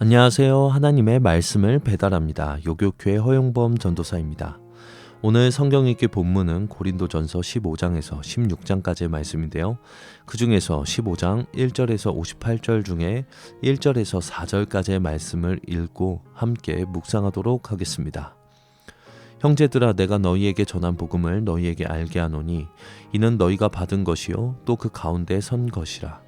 안녕하세요. 하나님의 말씀을 배달합니다. 요교교회 허용범 전도사입니다. 오늘 성경 읽기 본문은 고린도전서 15장에서 16장까지의 말씀인데요. 그 중에서 15장 1절에서 58절 중에 1절에서 4절까지의 말씀을 읽고 함께 묵상하도록 하겠습니다. 형제들아 내가 너희에게 전한 복음을 너희에게 알게 하노니 이는 너희가 받은 것이요 또 그 가운데 선 것이라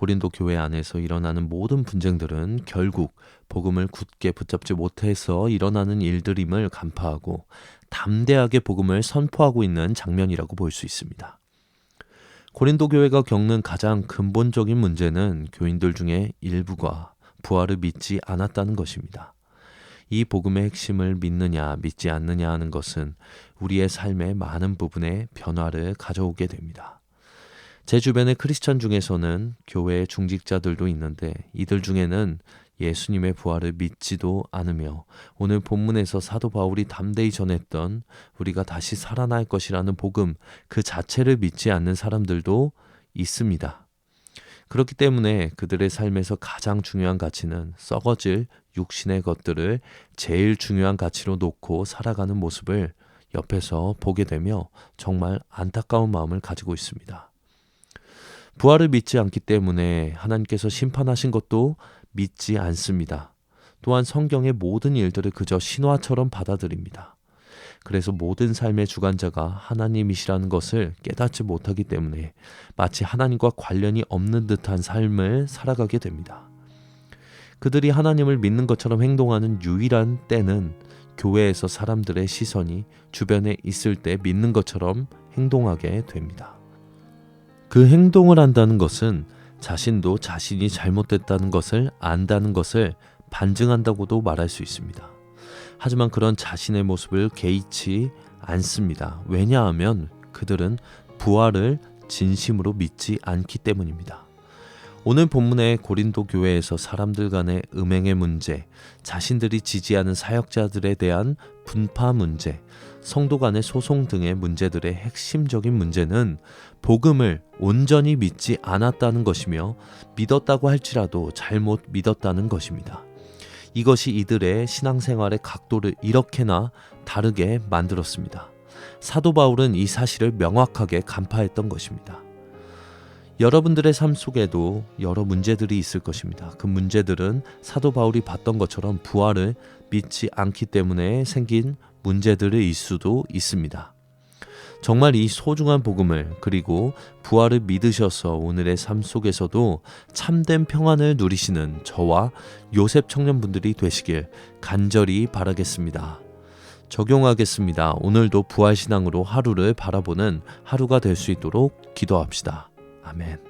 고린도 교회 안에서 일어나는 모든 분쟁들은 결국 복음을 굳게 붙잡지 못해서 일어나는 일들임을 간파하고 담대하게 복음을 선포하고 있는 장면이라고 볼 수 있습니다. 고린도 교회가 겪는 가장 근본적인 문제는 교인들 중에 일부가 부활을 믿지 않았다는 것입니다. 이 복음의 핵심을 믿느냐 믿지 않느냐 하는 것은 우리의 삶의 많은 부분에 변화를 가져오게 됩니다. 제 주변의 크리스천 중에서는 교회의 중직자들도 있는데 이들 중에는 예수님의 부활을 믿지도 않으며 오늘 본문에서 사도 바울이 담대히 전했던 우리가 다시 살아날 것이라는 복음 그 자체를 믿지 않는 사람들도 있습니다. 그렇기 때문에 그들의 삶에서 가장 중요한 가치는 썩어질 육신의 것들을 제일 중요한 가치로 놓고 살아가는 모습을 옆에서 보게 되며 정말 안타까운 마음을 가지고 있습니다. 부활을 믿지 않기 때문에 하나님께서 심판하신 것도 믿지 않습니다. 또한 성경의 모든 일들을 그저 신화처럼 받아들입니다. 그래서 모든 삶의 주관자가 하나님이시라는 것을 깨닫지 못하기 때문에 마치 하나님과 관련이 없는 듯한 삶을 살아가게 됩니다. 그들이 하나님을 믿는 것처럼 행동하는 유일한 때는 교회에서 사람들의 시선이 주변에 있을 때 믿는 것처럼 행동하게 됩니다. 그 행동을 한다는 것은 자신도 자신이 잘못됐다는 것을 안다는 것을 반증한다고도 말할 수 있습니다. 하지만 그런 자신의 모습을 개의치 않습니다. 왜냐하면 그들은 부활을 진심으로 믿지 않기 때문입니다. 오늘 본문의 고린도 교회에서 사람들 간의 음행의 문제, 자신들이 지지하는 사역자들에 대한 분파 문제, 성도 간의 소송 등의 문제들의 핵심적인 문제는 복음을 온전히 믿지 않았다는 것이며 믿었다고 할지라도 잘못 믿었다는 것입니다. 이것이 이들의 신앙생활의 각도를 이렇게나 다르게 만들었습니다. 사도 바울은 이 사실을 명확하게 간파했던 것입니다. 여러분들의 삶 속에도 여러 문제들이 있을 것입니다. 그 문제들은 사도 바울이 봤던 것처럼 부활을 믿지 않기 때문에 생긴 문제들일 수도 있습니다. 정말 이 소중한 복음을 그리고 부활을 믿으셔서 오늘의 삶 속에서도 참된 평안을 누리시는 저와 요셉 청년분들이 되시길 간절히 바라겠습니다. 적용하겠습니다. 오늘도 부활신앙으로 하루를 바라보는 하루가 될 수 있도록 기도합시다. 아멘.